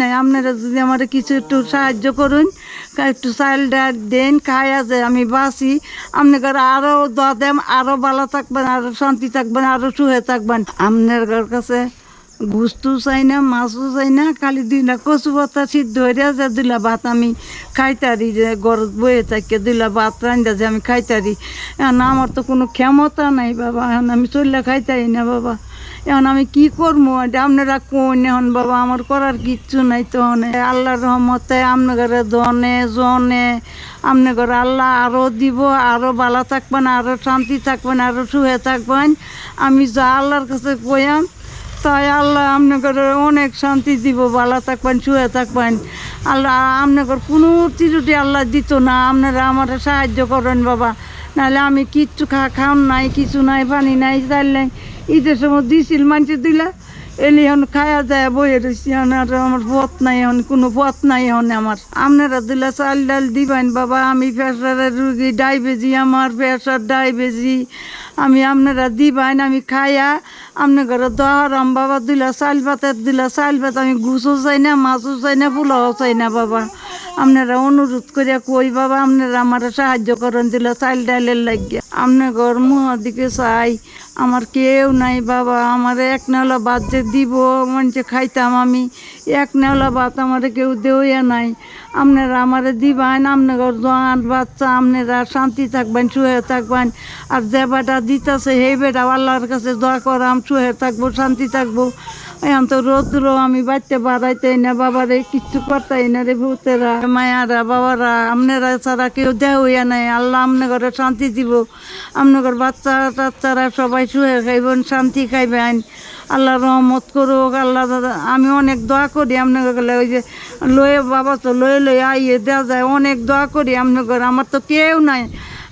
নাই, আপনারা যদি আমার কিছু একটু সাহায্য করুন একটু চাইল ডাল দেন খাইয়া যে আমি বাঁচি। আপনাদের আরও দোয়া দেন আরও ভালো থাকবেন আরও শান্তি থাকবেন আরও সুখে থাকবেন। আপনার কাছে গুস্তু চাই না, মাছও চাই না, খালি দুইলা কচু পাতা সিদ্ধ হইয়া যে দুইলা ভাত আমি খাইতারি, যে গরত বয়ে থাকে দুইলা ভাত রান্ধা যে আমি খাইতারি। এখন আমার তো কোনো ক্ষমতা নাই, বাবা আমি চললে খাইতারি না, বাবা। এখন আমি কি করব? আপনারা কোন এখন বাবা? আমার করার কিচ্ছু নাই তো আল্লাহর রহমতে আপনাদের দনে জনে, আপনাদের আল্লাহ আরও দিব আরও ভালো থাকবেন আরও শান্তি থাকবেন আরও সুখে থাকবেন। আমি যা আল্লাহর কাছে কইয়াম, তাই আল্লাহ আপনাদের অনেক শান্তি দিব, ভালো থাকবেন শুয়ে থাকবেন। আল্লাহ, আপনাদের কোনো ত্রুটি আল্লাহ দিত না। আপনারা আমার সাহায্য করেন বাবা। নাহলে আমি কিচ্ছু খা খাওন নাই, কিছু নাই, পানি নাই, চাল নাই। ঈদের সময় দিছিল মানছে দিলা, এলি এখন খায়া যায়, বইয়ে রয়েছি এখন আর আমার পথ নাই এখন, কোনো পথ নাই এখন আমার। আপনারা দিলা চাল ডাল দিবেন, বাবা, আমি প্রেশারের রুগী, ডাইবেজি, আমার প্রেশার ডাইবেজি। আমি আপনারা দিবেন, আমি খায়া, আপনার ঘরে দহরাম বাবা, দিলা চাল ভাতের দিলা চাল ভাত আমি গুছও চাই না, মাছও চাই না, পোলাও চাই না, বাবা। আপনারা অনুরোধ করে কই, বাবা, আপনারা আমার সাহায্য করেন, দিল চাল ডালের লাগিয়া। আপনার ঘর দিকে চাই, আমার কেউ নাই, বাবা, আমার এক নালা বাদ দিব, মঞ্চে খাইতাম আমি। এক নেওলা ভাত আমার কেউ দেওয়া নাই। আপনারা আমারে দিবেন আপনার জোয়ান বাচ্চা, আপনারা শান্তি থাকবেন শুয়ে থাকবেন। আর যে বেটা দিতেছে, সেই বেটা আল্লাহর কাছে দোয়া করাম শুয়ে থাকব, শান্তি থাকব। এখন তো রোদ্র, আমি বাচ্চা বাড়াইতে না, বাবারে কিচ্ছু করতেই না রে ভূতেরা। মায়ারা, বাবারা, আপনারা ছাড়া কেউ দেওয়া নাই। আল্লাহ আপনার শান্তি দিব। আপনার বাচ্চা টাচ্চারা সবাই শুয়ে খাইবেন, শান্তি খাইবেন। আল্লাহ রহমত করুক, আল্লাহ দাদা, আমি অনেক দোয়া করি আপনার ওই যে লয়ে বাবা তো লয়ে লয়ে আইয়ে দেওয়া যায়, অনেক দোয়া করি আপনার আমার তো কেউ নাই,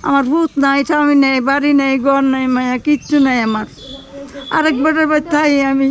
আমার ভূত নাই, স্বামী নেই, বাড়ি নেই, ঘর নেই, মায়া, কিচ্ছু নেই আমার। আরেকবারের বাড়ি থাই আমি